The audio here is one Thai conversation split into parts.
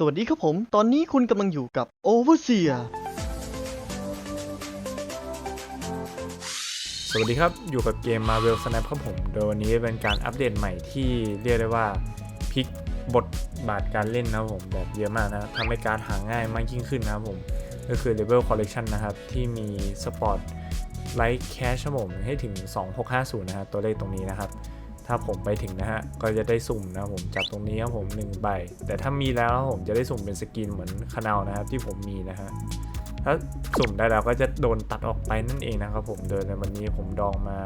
สวัสดีครับผม ตอนนี้คุณกำลังอยู่กับ Overseer สวัสดีครับ อยู่กับเกม Marvel Snap ครับผม โดยวันนี้เป็นการอัปเดตใหม่ที่เรียกได้ว่าพลิกบทบาทการเล่นนะครับผมแบบเยอะมากนะทำให้การหาง่ายมากยิ่งขึ้นนะครับผม ก็คือ Level Collection นะครับ ที่มี Spot Light Cash ครับผมให้ถึง 2650 นะฮะตัวเลขตรงนี้นะครับ ถ้าผมไปถึงนะฮะ ก็จะได้สุ่มนะผมจากตรงนี้ครับผม1ใบ แต่ถ้ามีแล้วผมจะได้สุ่มเป็นสกินเหมือนคานาวนะครับที่ผมมีนะฮะ ถ้าสุ่มได้แล้วก็จะโดนตัดออกไปนั่นเองนะครับผม โดยในวันนี้ผมดองมา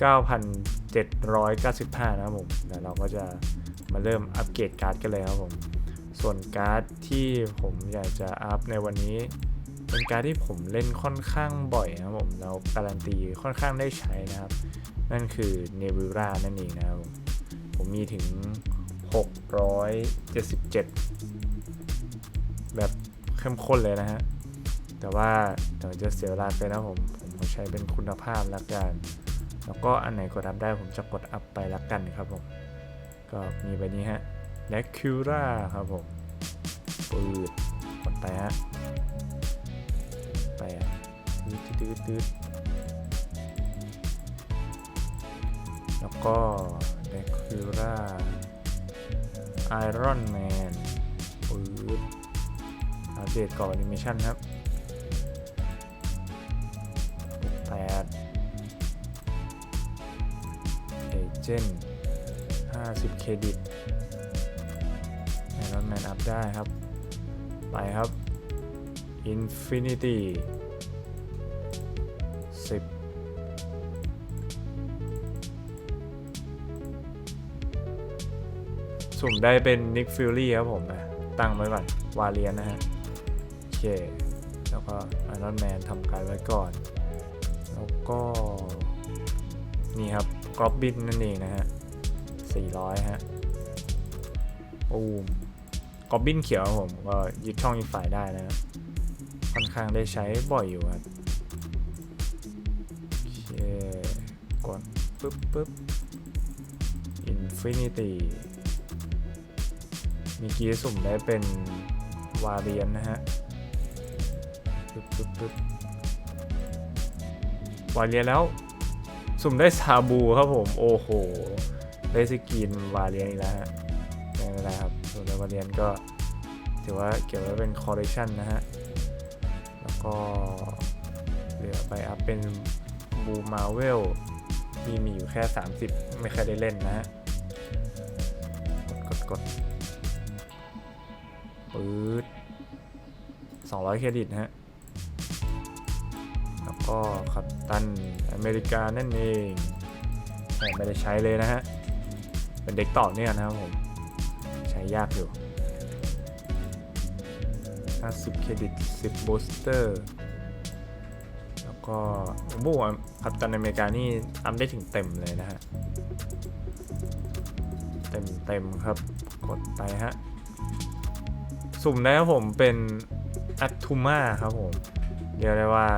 9,795 นะครับผมแล้วเราก็จะมาเริ่มอัปเกรดการ์ดกันเลยครับผม ส่วนการ์ดที่ผมอยากจะอัพในวันนี้ เป็นการ์ดที่ผมเล่นค่อนข้างบ่อยนะครับผมแล้วการันตีค่อนข้างได้ใช้นะครับ นั่นคือเนวิรานั่นเองนะครับผมผมมีถึง 677 แบบเข้มข้นเลยนะฮะ แต่ว่าเดี๋ยวจะเสียเวลาไปนะผม ผมใช้เป็นคุณภาพละกัน แล้วก็อันไหนกดอัพได้ผมจะกดอัพไปละกันครับผม ก็มีไปนี้ฮะ n a c u r a ครับผมปืดกดไปฮะ ไปอะตืดตืดตืดแล้วก็ n a c u r a Iron Man ปืดอัปเดตก่อนแอนิเมชันครับแปดเอเจนต์50เครดิตไอรอนแมนอัพได้ครับ ไปครับ Infinity สุ่มได้เป็น Nick Fury ครับผมนะตั้งไว้ก่อนวาเลียนนะฮะโอเค แล้วก็ Iron Man ทำการไว้ก่อน แล้วก็ นี่ครับกรอบบินนั่นเองนะฮะ400 ฮะปูมกรอบบินเขียวครับผมก็ยึดช่องอีกฝ่ายได้นะค่อนข้างได้ใช้บ่อยอยู่ครับโอเคกดปึ๊บปึ๊บ Infinity มีกี้สุ่มได้เป็นวาเรียนนะฮะปึ๊บปึ๊บปึ๊บวาเลียนแล้ว สุ่มได้ซาบูครับผม โอ้โห ได้สกินวาเลียนอีกแล้วฮะไม่เป็นไรครับส่วนวาเลียนก็ถือว่าเก็บไว้เป็นคอลเลคชันนะฮะ แล้วก็เหลือไปอัพเป็นบูมาเวลที่มีอยู่แค่ 30 ไม่เคยได้เล่นนะฮะ กดกดกด ปื๊ด200 เครดิตนะฮะ แล้วก็คัปตันอเมริกานั่นเองแต่ไม่ได้ใช้เลยนะฮะ เป็นเด็กต่อเนี่ยนะครับผม ใช้ยากอยู่ 50 เครดิต 10บูสเตอร์ แล้วก็บอกว่าคัปตันอเมริกานี่อัพได้ถึงเต็มเลยนะฮะ เต็มเต็มครับ กดไปฮะ สุ่มได้ครับผมเป็นอัตทูมาครับผมเรียกได้ว่า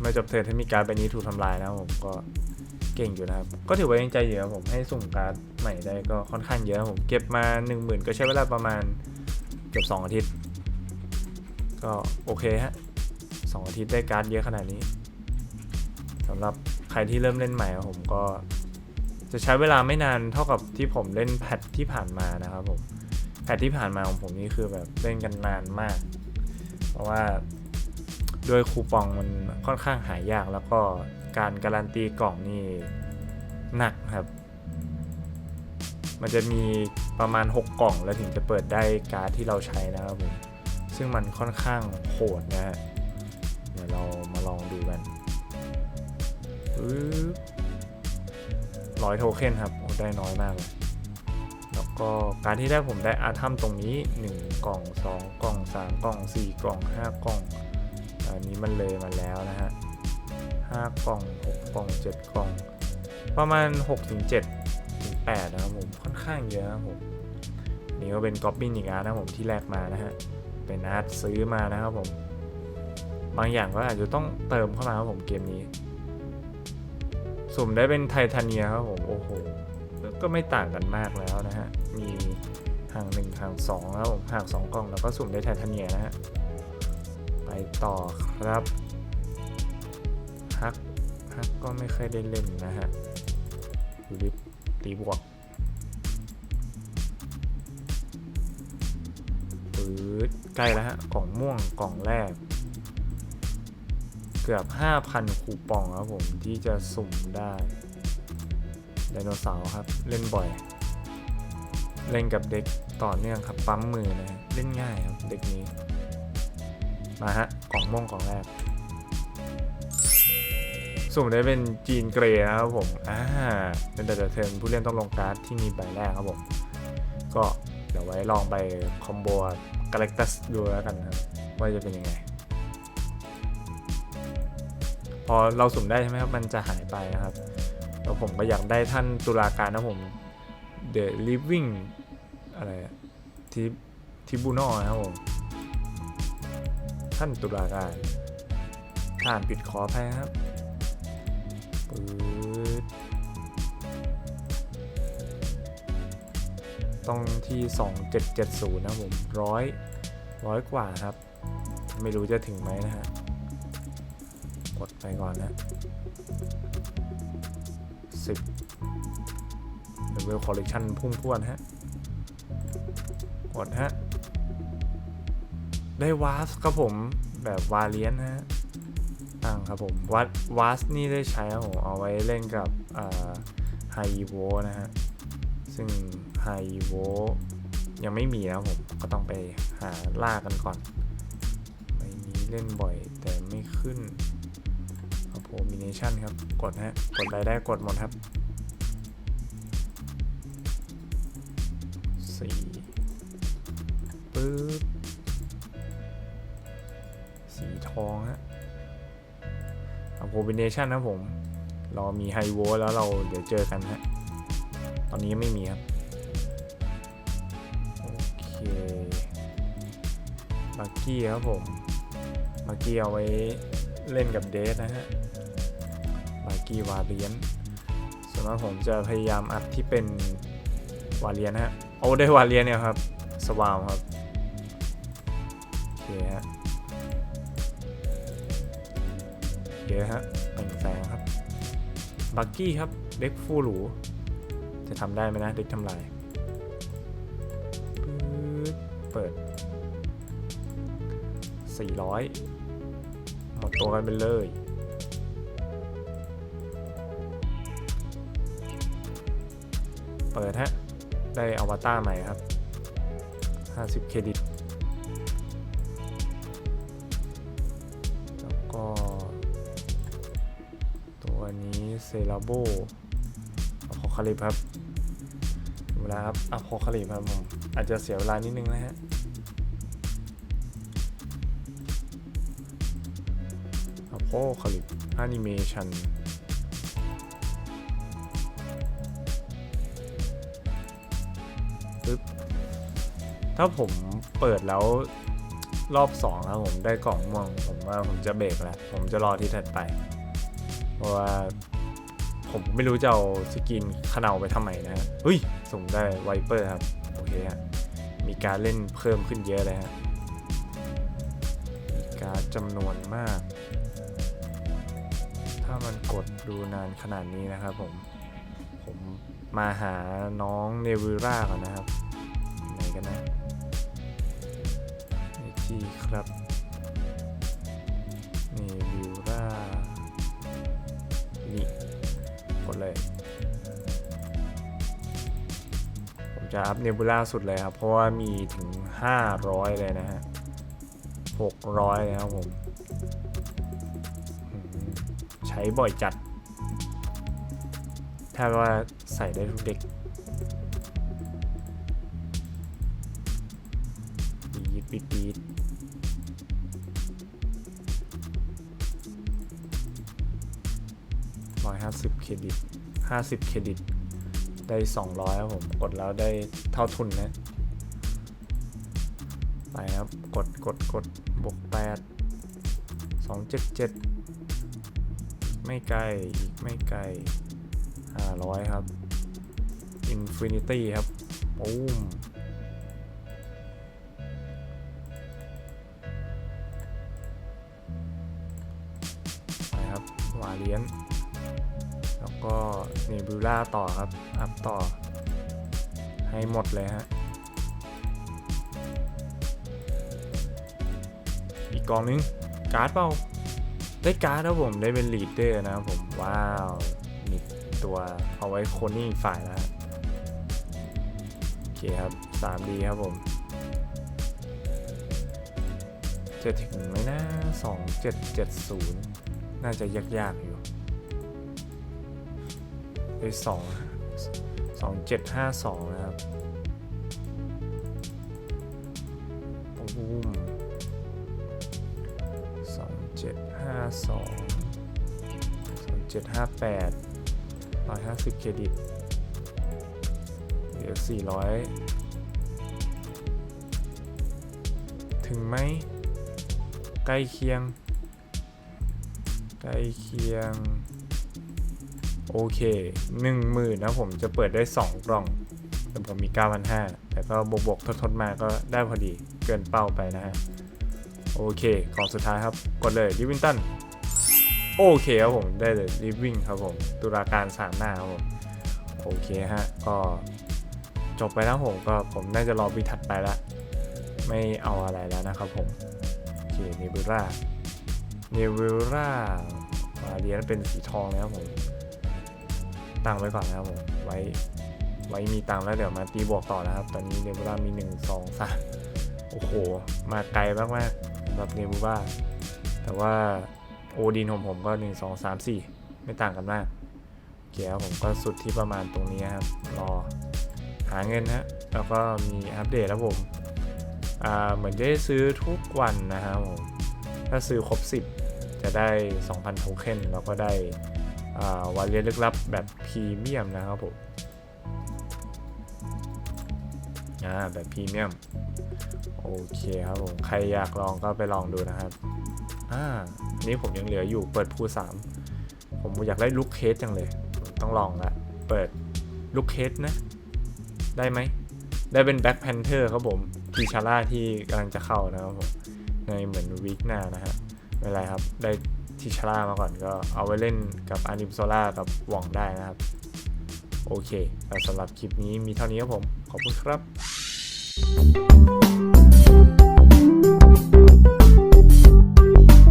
ไม่จบเทิร์นถ้ามีการ์ดใบนี้ถูกทำลายนะครับผมก็เก่งอยู่นะครับ ก็ถือว่ายังใจเยอะผมให้สุ่มการ์ดใหม่ได้ก็ค่อนข้างเยอะครับผมเก็บมา 1 0,000 ก็ใช้เวลาประมาณเกือบ2อาทิตย์ ก็โอเคฮะสองอาทิตย์ได้การ์ดเยอะขนาดนี้สำหรับใครที่เริ่มเล่นใหม่ครับผมก็จะใช้เวลาไม่นานเท่ากับที่ผมเล่นแพทที่ผ่านมานะครับผม แพทที่ผ่านมาของผมนี่คือแบบเล่นกันนานมาก เพราะว่าด้วยคูปองมันค่อนข้างหายากแล้วก็การการันตีกล่องนี่หนักครับ มันจะมีประมาณ 6 กล่องแล้วถึงจะเปิดได้การ์ดที่เราใช้นะครับผม ซึ่งมันค่อนข้างโหดนะฮะ เดี๋ยวเรามาลองดูกันร้อยโทเค็นครับโอ้ได้น้อยมากเลย ก็การที่ได้ผมได้อาร์ทัมตรงนี้ 1 กล่อง 2 กล่อง 3 กล่อง 4 กล่อง 5 กล่อง อันนี้มันเลยมาแล้วนะฮะ5กล่อง 6 กล่อง 7 กล่อง ประมาณ6ถึง7ถึง8นะครับผมค่อนข้างเยอะนะครับผมนี่ก็เป็นก๊อปปี้อีกอาร์ตนะผมที่แลกมานะฮะเป็นอาร์ตซื้อมานะครับผมบางอย่างก็อาจจะต้องเติมเข้ามาครับผมเกมนี้ สุ่มได้เป็นไททาเนียครับผมโอ้โห ก็ไม่ต่างกันมากแล้วนะฮะ มีห่างหนึ่งห่างสองแล้วผมห่างสองกล่อง แล้วก็สุ่มได้ไทเทเนียนะฮะ ไปต่อครับฮักฮักก็ไม่เคยได้เล่นนะฮะลิฟตีบวกปืดใกล้แล้วฮะ กล่องม่วงกล่องแรก เกือบ 5,000 คูปองครับผมที่จะสุ่มได้ ไดโนเสาร์ครับ เล่นบ่อย เล่นกับเด็กต่อเนื่องครับ ปั๊มมือนะฮะเล่นง่ายครับ เด็กนี้ มาฮะกล่องม่วงกล่องแรก สุ่มได้เป็นจีนเกรย์นะครับผมอ่าเป็นแต่เทิร์นผู้เล่นต้องลงการ์ดที่มีใบแรกครับผม ก็เดี๋ยวไว้ลองไปคอมโบกาแล็กตัสดูแล้วกันนะครับ ว่าจะเป็นยังไง พอเราสุ่มได้ใช่ไหมครับ มันจะหายไปนะครับ แล้วผมก็อยากได้ท่านตุลาการนะผม The Living อะไรที่ทิบูนอนะครับผม ท่านตุลาการท่านปิดขออภัยนะครับปืดต้องที่ 2770 นะผมร้อยร้อยกว่าครับ ไม่รู้จะถึงไหมนะฮะ กดไปก่อนนะ สิบเลเวลคอลเลกชันพุ่งพรวดฮะ กดฮะ ได้วาสครับผมแบบวาเลียนฮะอ่างครับผมวัดวาสนี่ได้ใช้ครับผมเอาไว้เล่นกับไฮโวนะฮะ ซึ่งไฮโวยังไม่มีนะครับผมก็ต้องไปหาล่ากันก่อนใบนี้เล่นบ่อยแต่ไม่ขึ้น ครับ Abomination ครับ กดฮะ กดรายได้กดหมดครับสี่ปึ๊บสีทองฮะ Abomination นะผม เรามีไฮโวแล้วเราเดี๋ยวเจอกันฮะ ตอนนี้ไม่มีครับ โอเคบักกี้ครับผมบักกี้เอาไว้เล่นกับเดสนะฮะ วีวาเลียนส่วนมากผมจะพยายามอัดที่เป็นวาเลียนฮะโอ้ได้วาเลียนเนี่ยครับสวาวครับโอเคฮะเยอะฮะเปล่งแสงครับบักกี้ครับเด็กฟูหรูจะทำได้ไหมนะเด็กทำลายเปิด 400 หมดตัวกันไปเลย เปิดฮะ ได้อวตารใหม่ครับ 50 เครดิต แล้วก็ ตัวนี้เซราโบอพอคาลิปครับเวลาครับอพอคาลิปครับผมอาจจะเสียเวลานิดนึงนะฮะอพอคาลิปแอนิเมชัน ปึ๊บถ้าผมเปิดแล้วรอบสองแล้วผมได้กล่องม่วง ผมว่าผมจะเบรกแล้ว ผมจะรอที่ถัดไป เพราะว่า ผมไม่รู้จะเอาสกินขนาไปทำไมนะฮะเฮ้ยส่งได้ไวเปอร์ครับ โอเคฮะมีการเล่นเพิ่มขึ้นเยอะเลยฮะมีการจำนวนมาก ถ้ามันกดดูนานขนาดนี้นะครับผม ผม มาหาน้องเนวิราก่อนนะครับไหนกันนะเนจีครับเนวิรานี่กดเลย ผมจะอัพเนบูล่าสุดเลยครับ เพราะว่ามีถึง 500 เลยนะฮะ 600เลยครับผม ใช้บ่อยจัด ถ้าว่าใส่ได้ทุกเด็กปีดปีดปีดร้อยห้าสิบเครดิตห้าสิบเครดิต ได้สองร้อยครับผม กดแล้วได้เท่าทุนนะ ไปครับ กดกดกดบวกแปดสองเจ็ดเจ็ดไม่ไกล อีกไม่ไกล 500 ครับอินฟินิตี้ครับโอ้มนะครับหวาเลียน แล้วก็เนบิวล่าต่อครับ อัพต่อ ให้หมดเลยฮะ อีกกองนึง การ์ดเปล่า ได้การ์ดแล้วผมได้เป็นลีดเดอร์นะครับผม ว้าว ตัวเอาไว้โคนี่ฝ่ายแล้วโอเคครับ 3D ครับผมจะถึงไหมนะ2770 น่าจะยากๆอยู่ได้สองสองเจ็ดห้าสองนะครับปุ้มสองเจ็ ดห้าสองสองเจ็ดห้าแปดร้อยห้าสิบเครดิตเหลือสี่ร้อยถึงไหม ใกล้เคียง ใกล้เคียง โอเคหนึ่งหมื่นนะผมจะเปิดได้ 2 กล่อง แต่ผมมี 9,500 แต่ก็บวกๆทดๆมาก็ได้พอดี เกินเป้าไปนะฮะ โอเค กล่องสุดท้ายครับ กดเลยลิวิงตัน โอเคครับผมได้เลยลิวิงครับผม ตุลาการสามหน้าครับผม โอเคฮะ ก็จบไปแล้วผมก็ผมน่าจะรอวิถัดไปละไม่เอาอะไรแล้วนะครับผม โอเคเนบิวราเนบิวรามาเรียนเป็นสีทองนะครับผม ตั้งไว้ก่อนนะครับผม ไว้ไว้มีตังแล้วเดี๋ยวมาตีบวกต่อนะครับ ตอนนี้เนบิวรามี 1 2 3 โอ้โห มาไกลมากๆสำหรับเนบิวราแต่ว่า โอดินของผมก็ 1 2 3 4 ไม่ต่างกันมากโอเคครับผมก็สุดที่ประมาณตรงนี้ครับ รอหาเงินฮะ แล้วก็มีอัปเดตแล้วผมอ่าเหมือนจะได้ซื้อทุกวันนะครับผม ถ้าซื้อครบ 10 จะได้ 2,000 โทเค็นแล้วก็ได้อ่าวาเลียนลึกลับแบบพรีเมียมนะครับผมอ่าแบบพรีเมียม โอเคครับผม ใครอยากลองก็ไปลองดูนะครับ อ่านนี้ผมยังเหลืออยู่เปิดพู3ผมอยากได้ลุคเคสจังเลย ต้องลองละ เปิดลุคเคสนะ ได้ไหม ได้เป็นแบ็ c แพนเทอร์ครับผมทีชาร่าที่กำลังจะเข้านะครับผมในเหมือนวีคหน้านะฮะไม่ไรครับ ได้ทีชาร่ามาก่อนก็เอาไว้เล่นกับอานิมโซล่ากับหว่องได้นะครับ โอเคสำหรับคลิปนี้มีเท่านี้ครับผม ขอบคุณครับ